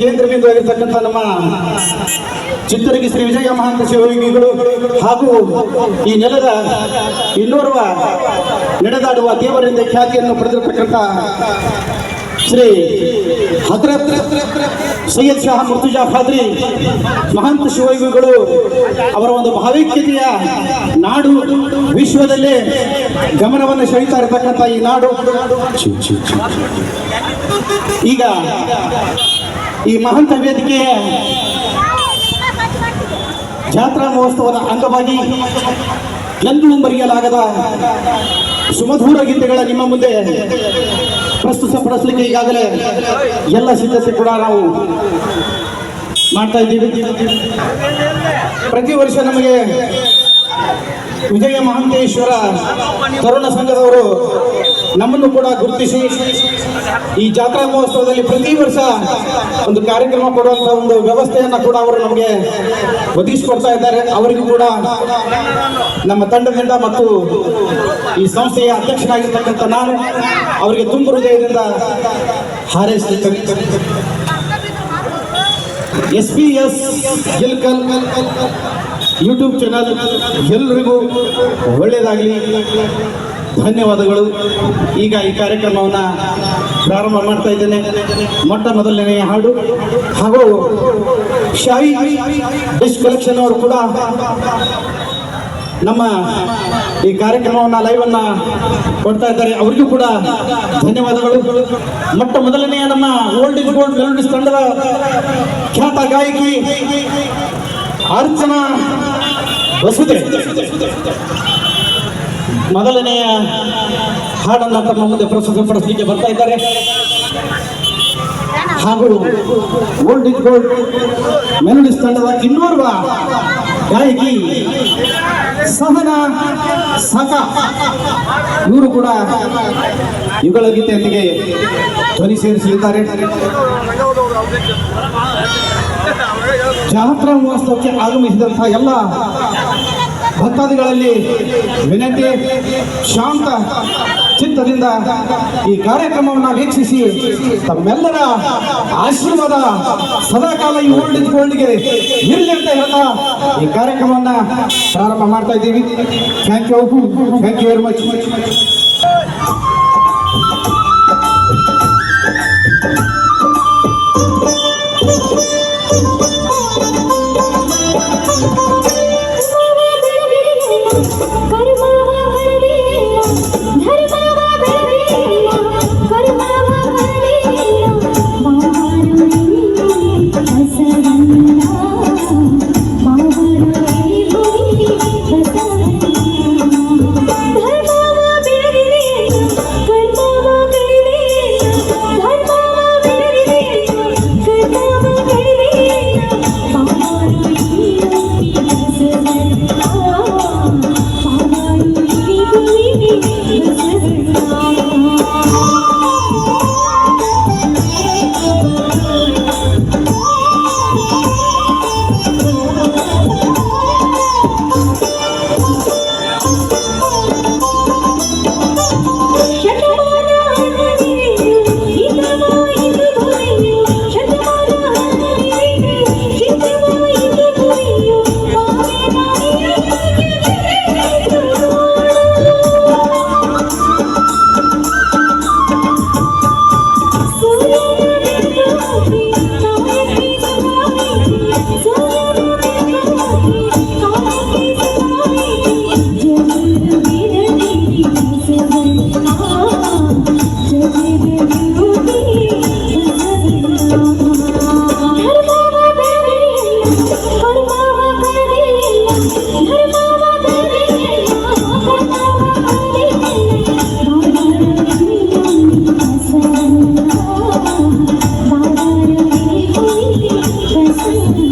ಕೇಂದ್ರ ಬಿಂದು ಆಗಿರ್ತಕ್ಕಂಥ ನಮ್ಮ ಚಿತ್ತೂರಿಗೆ ಶ್ರೀ ವಿಜಯ ಮಹಾಂತ ಶಿವಯೋಗಿಗಳು ಹಾಗೂ ಈ ನೆಲದ ಇನ್ನೋರ್ವ ನಡೆದಾಡುವ ದೇವರಿಂದ ಖ್ಯಾತಿಯನ್ನು ಪಡೆದಿರತಕ್ಕಂಥ ಶ್ರೀ ಹಜರತ್ ಸೈಯದ್ ಶಾಹ ಮುರ್ತುಜಾ ಫಾದ್ರಿ ಮಹಾಂತ ಶಿವಯೋಗಿಗಳು ಅವರ ಒಂದು ಭಾವೈಕ್ಯತೆಯ ನಾಡು ವಿಶ್ವದಲ್ಲೇ ಗಮನವನ್ನು ಸೆಳೀತಾ ಇರತಕ್ಕಂಥ ಈ ನಾಡು. ಈಗ ಈ ಮಹಂತ ವೇದಿಕೆಯ ಜಾತ್ರಾ ಮಹೋತ್ಸವದ ಅಂಗವಾಗಿ ಎಂದೂ ಮರೆಯಲಾಗದ ಸುಮಧೂರ ಗೀತೆಗಳ ನಿಮ್ಮ ಮುಂದೆ ಪ್ರಸ್ತುತಪಡಿಸಲಿಕ್ಕೆ ಈಗಾಗಲೇ ಎಲ್ಲ ಸಿದ್ಧತೆ ಕೂಡ ನಾವು ಮಾಡ್ತಾ ಇದ್ದೀವಿ. ಪ್ರತಿ ವರ್ಷ ನಮಗೆ ವಿಜಯ ಮಹಾಂತೇಶ್ವರ ತರುಣ ಸಂಘದವರು ನಮ್ಮನ್ನು ಕೂಡ ಗುರುತಿಸಿ ಈ ಜಾತ್ರಾ ಮಹೋತ್ಸವದಲ್ಲಿ ಪ್ರತಿ ವರ್ಷ ಒಂದು ಕಾರ್ಯಕ್ರಮ ಕೊಡುವಂತ ಒಂದು ವ್ಯವಸ್ಥೆಯನ್ನ ಕೂಡ ಅವರು ನಮಗೆ ಒದಗಿಸಿಕೊಡ್ತಾ ಇದ್ದಾರೆ. ಅವರಿಗೂ ಕೂಡ ನಮ್ಮ ತಂಡದಿಂದ ಮತ್ತು ಈ ಸಂಸ್ಥೆಯ ಅಧ್ಯಕ್ಷನಾಗಿರ್ತಕ್ಕಂಥ ನಾನು ಅವರಿಗೆ ತುಂಬ ಹೃದಯದಿಂದ ಹಾರೈಸುತ್ತೇನೆ S P S YouTube channel ಎಲ್ಲರಿಗೂ ಒಳ್ಳೆಯದಾಗಲಿ. ಧನ್ಯವಾದಗಳು. ಈಗ ಈ ಕಾರ್ಯಕ್ರಮವನ್ನು ಪ್ರಾರಂಭ ಮಾಡ್ತಾ ಇದ್ದೇನೆ. ಮೊಟ್ಟ ಮೊದಲನೆಯ ಹಾಡು. ಹಾಗೂ ಶಾಹಿ ಡಿಶ್ ಕಲೆಕ್ಷನ್ ಅವರು ಕೂಡ ನಮ್ಮ ಈ ಕಾರ್ಯಕ್ರಮವನ್ನ ಲೈವ್ ಅನ್ನ ಕೊಡ್ತಾ ಇದ್ದಾರೆ. ಅವರಿಗೂ ಕೂಡ ಧನ್ಯವಾದಗಳು. ಮೊಟ್ಟ ಮೊದಲನೆಯ ನಮ್ಮ ಓಲ್ಡ್ ಇಸ್ ಗೋಲ್ಡ್ ಮೆಲೋಡಿಸ್ ತಂಡದ ಖ್ಯಾತ ಗಾಯಕಿ ಅರ್ಚನಾ ವಸುದೆ ಮೊದಲನೆಯ ಹಾಡನ್ನು ತಮ್ಮ ಮುಂದೆ ಪ್ರಸ್ತುತಪಡಿಸಲಿಕ್ಕೆ ಬರ್ತಾ ಇದ್ದಾರೆ. ಹಾಗೂ ಓಲ್ಡ್ ಇಸ್ ಗೋಲ್ಡ್ ಮೆಲೋಡಿಸ್ ತಂಡದ ಇನ್ನೋರ್ವ ಗಾಯಕಿ ಸಹನ ಸಕ ಇವರು ಕೂಡ ಯುಗಳ ಗೀತೆಯೊಂದಿಗೆ ಧ್ವನಿ ಸೇರಿಸಲಿದ್ದಾರೆ. ಜಾತ್ರಾ ಮಹೋತ್ಸವಕ್ಕೆ ಆಗಮಿಸಿದಂತಹ ಎಲ್ಲ ಭಕ್ತಾದಿಗಳಲ್ಲಿ ವಿನಂತಿ, ಶಾಂತ ಚಿತ್ತದಿಂದ ಈ ಕಾರ್ಯಕ್ರಮವನ್ನು ವೀಕ್ಷಿಸಿ ತಮ್ಮೆಲ್ಲರ ಆಶೀರ್ವಾದ ಸದಾಕಾಲ ಈ ಓಲ್ಡ್ ಇರಲಿ ಅಂತ ಹೇಳ್ತಾ ಈ ಕಾರ್ಯಕ್ರಮವನ್ನು ಪ್ರಾರಂಭ ಮಾಡ್ತಾ ಇದ್ದೀವಿ. Thank you thank you very much Oh,